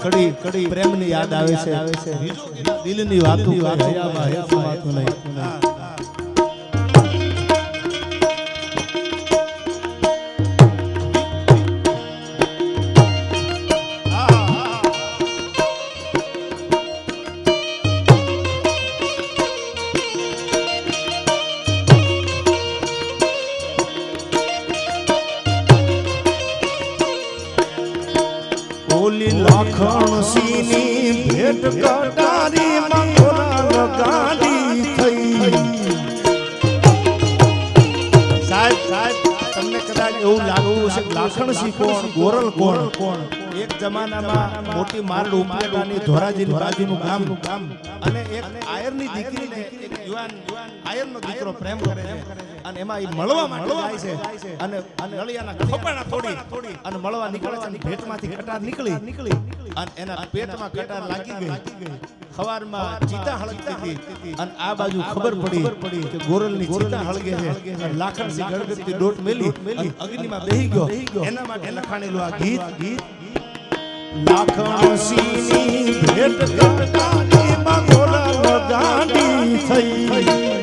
કડી કડી પ્રેમની યાદ આવે છે આવે છે દિલની વાતો હૈયામાં હેતું વાતું નહીં ઓલી લાખણ સીની ભેટ કટારી મંગોરા ગાડી થઈ. સાહેબ સાહેબ, તમને કદાચ એવું લાગવું કે લાખણ સી કોણ, ગોરલ કોણ? કોણ એક જમાનામાં મોટી મારડ ઉપલેટાની ધોરાજી બાજુનું ગામ ગામ અને એક આયરની દીકરીને એક યુવાન, આયરનો દીકરો પ્રેમ કરે છે. અને એમાં એ મળવા માટે જાય છે. અને નળિયાના ખોપાણા થોડી અને મળવા નીકળે છે અને ભેટમાંથી કટાર નીકળી. નીકળી. અને એના પેટમાં કટાર લાગી ગઈ. સવારમાં ચિતા હળગતી હતી. અને આ બાજુ ખબર પડી પડી કે ગોરલની ચિતા હળગે છે. અને લાખણસી ગળગતી દોટ મેલી. અગ્નિમાં બેહી ગયો. એના માટે લખાણેલું આ ગીત. ગીત. લાખણસીની ભેટ કટારી માં ગોરલ ગાંડી થઈ.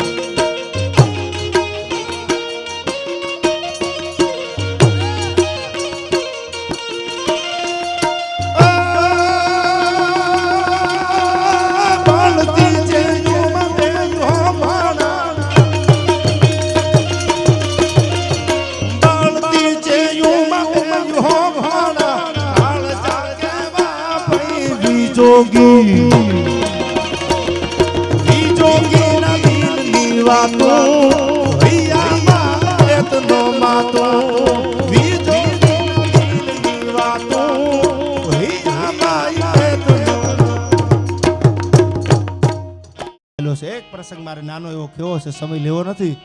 પ્રસંગ મારે નાનો એવો કેવો છે સમય લેવો નથી.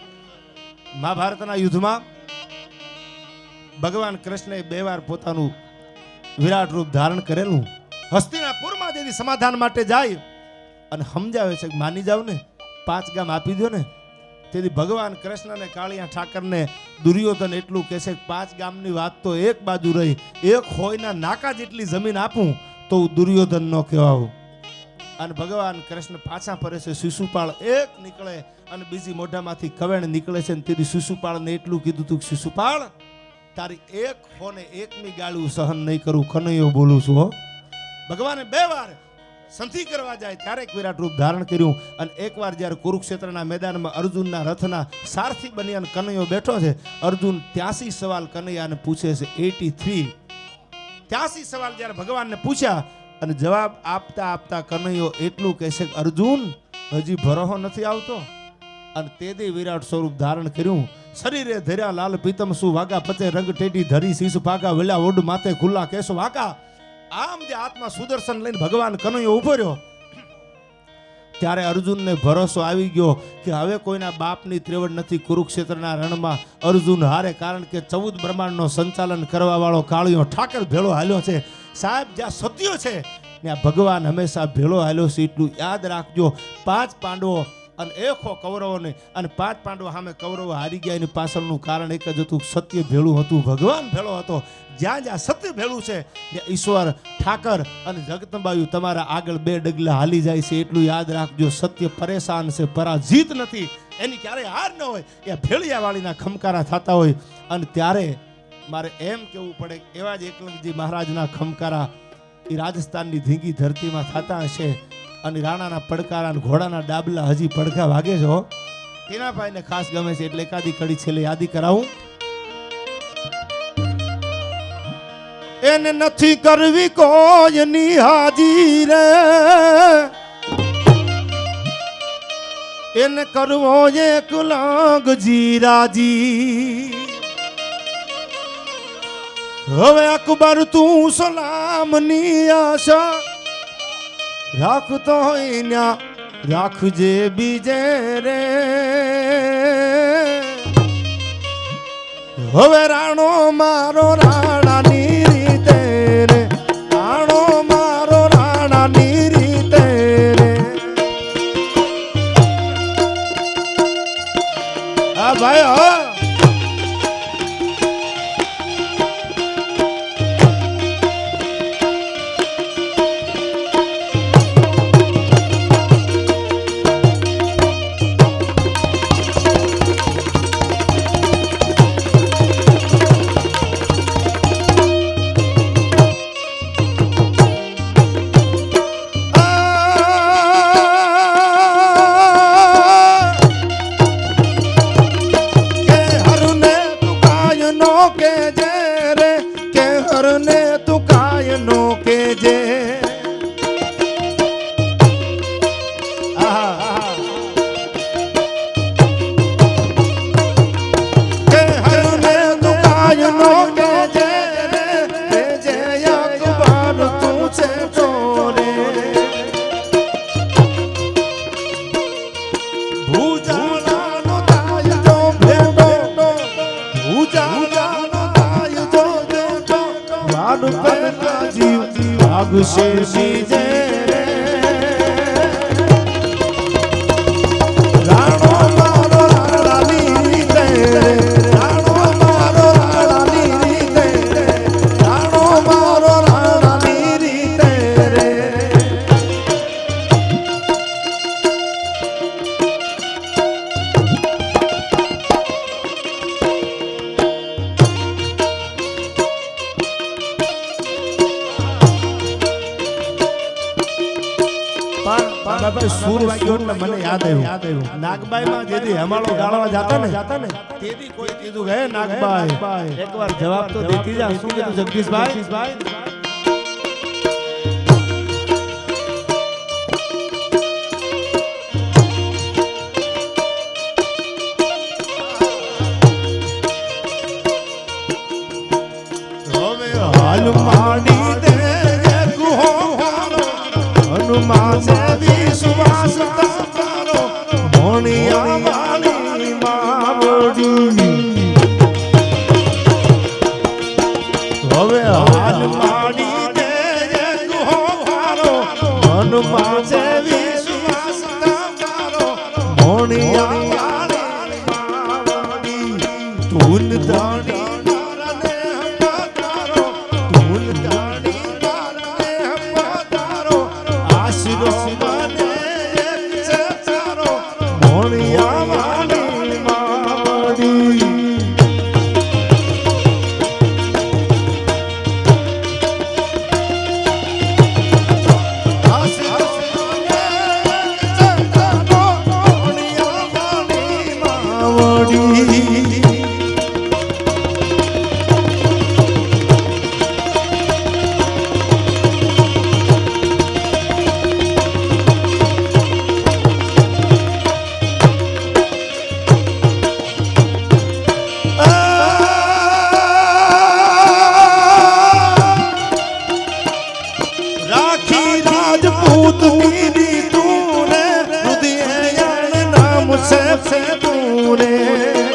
મહાભારતના યુદ્ધમાં ભગવાન કૃષ્ણએ બે વાર પોતાનું વિરાટ રૂપ ધારણ કરેલું. હસ્તિનાપુરમાં જેથી સમાધાન માટે જાય અને સમજાવે છે કે માની જાવ ને, પાંચ ગામ આપી દો ને, તેથી ભગવાન કૃષ્ણને કાળિયા ઠાકરને દુર્યોધન એટલું કહે છે કે પાંચ ગામની વાત તો એક બાજુ રહી, એક હોયના નાકા જેટલી જમીન આપું, તો હું દુર્યોધન ન કહેવાવું. અને ભગવાન કૃષ્ણ પાછા ફરે છે, શિશુપાળ એક નીકળે અને બીજી મોઢામાંથી કવેણ નીકળે છે ને તેથી શિશુપાળને એટલું કીધું તું શિશુપાળ, તારી એક ફોને એકની ગાળું સહન નહીં કરું. કનૈયો બોલું છું, હો. ભગવાને બે વાર સંધિ કરવા જાય, ત્યારે એક વિરાટ રૂપ ધારણ કર્યું અને એકવાર જ્યારે કુરુક્ષેત્રના મેદાનમાં અર્જુનના રથના સારથી બની અને કનૈયો બેઠો છે, અર્જુન ત્યાસી સવાલ કનૈયાને પૂછે છે, એટી થ્રી. ત્યાસી સવાલ જ્યારે ભગવાનને પૂછ્યા અને જવાબ આપતા આપતા કનૈયો એટલું કહેશે અર્જુન, હજી ભરોહો નથી આવતો. અને તે દે વિરાટ સ્વરૂપ ધારણ કર્યું. શરીરે ધર્યા લાલ પીતમ સુ વાગા પતે, રંગ ટેટી ધરી, શીશ પાકા વેલા ઓડ માથે ખુલ્લા કેસો વાકા આમ જે આત્મા સુદર્શન લઈને ભગવાન કનૈયો ઊભો રહ્યો. ત્યારે અર્જુનને ભરોસો આવી ગયો કે હવે કોઈના બાપની ત્રેવડ નથી કુરુક્ષેત્રના રણમાં. અર્જુન હારે કારણ કે ચૌદ બ્રહ્માંડનો સંચાલન કરવાવાળો કાળિયો ઠાકર ભેળો હાલ્યો છે. સાહેબ, જ્યાં સત્યો છે, ત્યાં ભગવાન હંમેશા ભેળો હાલ્યો છે. એટલું યાદ રાખજો. પાંચ પાંડવો અને એખો કૌરવોને અને પાંચ પાંડવો સામે કૌરવો હારી ગયા. એની પાછળનું કારણ એક જ હતું, સત્ય ભેળું હતું, ભગવાન ભેળો હતો. જ્યાં જ્યાં સત્ય ભેળું છે, ત્યાં ઈશ્વર, ઠાકર અને જગતંબાયુ તમારા આગળ બે ડગલા હાલી જાય છે. એટલું યાદ રાખજો, સત્ય પરેશાન છે, પરાજીત નથી. એની ક્યારેય હાર ન હોય, એ ભેળિયાવાળીના ખમકારા થતા હોય. અને ત્યારે મારે એમ કહેવું પડે, એવા જ એકલંગજી મહારાજના ખમકારા એ રાજસ્થાનની ધીંગી ધરતીમાં થતા હશે. અને રાણાના પડકારા ઘોડાના ડાબલા હજી પડઘા વાગે છો તેના ભાઈને ખાસ ગમે છે એટલે એકાદી કડી છેલ્લે યાદી કરાવું. એને નથી કરવી કોઈની હાજી રે. એને કરવો એક લાગ જીરાજી. હવે અકબર તું સલામની આશા રાખતો હોય રાખજે બીજે રે. હવે રાણો મારો રાણાની চরণে আগুষে বিজে સૂર વાગ્યો એટલે મને યાદ આવ્યું. યાદ આવ્યું નાગબાઈ માં જેથી હમાળો ગાળવા જાતા ને જાતા ને તેથી કોઈ કીધું હે નાગબાઈ એકવાર જવાબ તો દેતી જા. શું કીધું જગદીશભાઈ मुझसे पूरे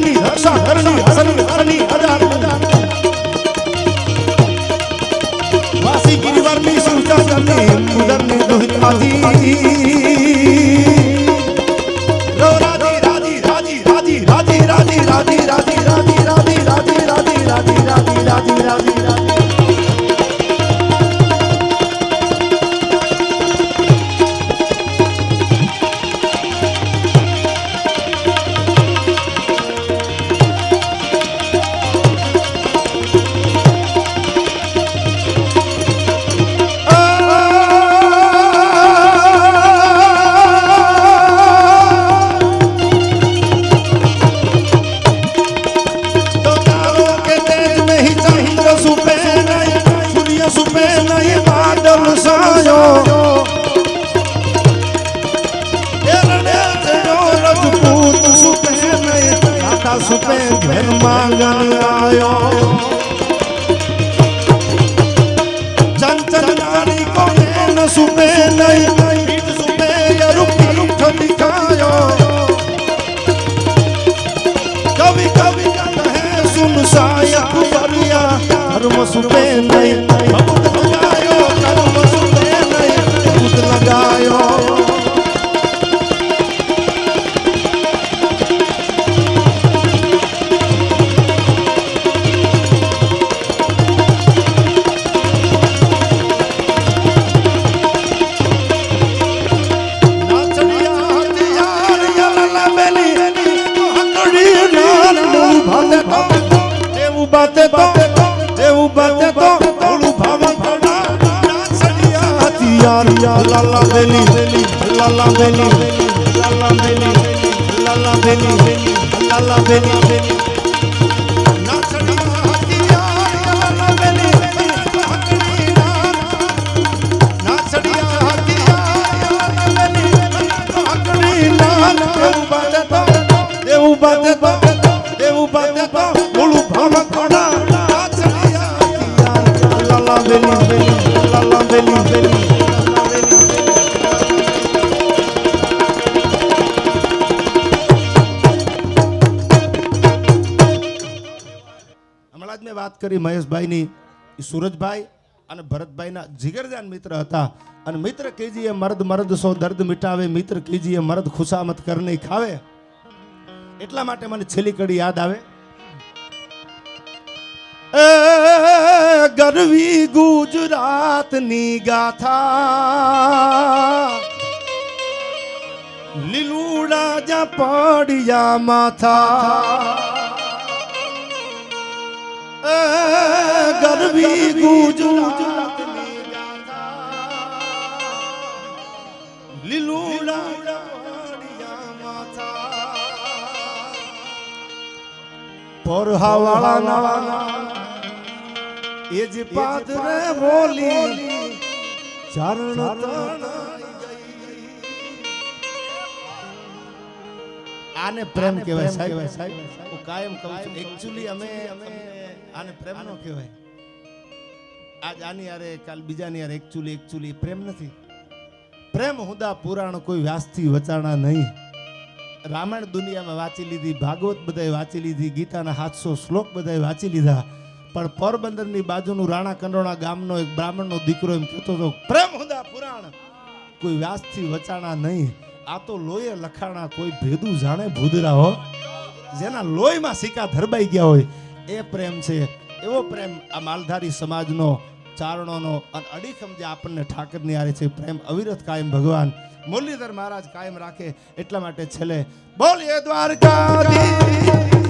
கண்ணி ரக்ஷா கருணி அசனி Dios. পিয়ার লালা বেলি লালা বেলি লালা বেলি লালা বেলি লালা বেলি કરી મહેશભાઈની સુરજભાઈ અને ભરતભાઈના જીગરજાન મિત્ર હતા. અને મિત્ર કીજીએ મર્દ મર્દ સો દર્દ મિટાવે, મિત્ર કીજીએ મર્દ ખુશામત કરને ખાવે. એટલા માટે મને છેલ્લી કડી યાદ આવે. ગરવી ગુજરાતની ગાથા. લીલુડા જા પડ્યા માથા. ગરબી ગુજરાત લીલુડા પોરહાવાળા નવાના એ જ પાત્ર બોલી ચરણ તણ આને પ્રેમ કહેવાય સાહેબ. સાહેબ. હું કાયમ કહું છું એકચ્યુઅલી અમે અમે આને પ્રેમ નો કહેવાય. આજ આની યારે કાલ બીજાની યારે એકચ્યુઅલી એકચ્યુઅલી પ્રેમ નથી. પ્રેમ હુદા પુરાણ કોઈ વ્યાસથી વચાણા નહીં. રામાયણ દુનિયામાં વાંચી લીધી ભાગવત બધાએ વાંચી લીધી ગીતાના સાતસો શ્લોક બધાએ વાંચી લીધા. પણ પોરબંદરની બાજુનું રાણા કંડોણા ગામનો એક બ્રાહ્મણનો દીકરો એમ કહેતો હતો પ્રેમ હુદા પુરાણ કોઈ વ્યાસથી વચાણા નહીં. આ તો લોહી લખાણા કોઈ ભેદું જાણે ભૂદરા હો. જેના લોહીમાં સિક્કા ધરબાઈ ગયા હોય, એ પ્રેમ છે. એવો પ્રેમ આ માલધારી સમાજનો, ચારણોનો અને અડીખમ જે આપણને ઠાકરની આરે છે, પ્રેમ અવિરત કાયમ ભગવાન. મુરલીધર મહારાજ કાયમ રાખે એટલા માટે છેલ્લે બોલીએ દ્વારકાધીશ.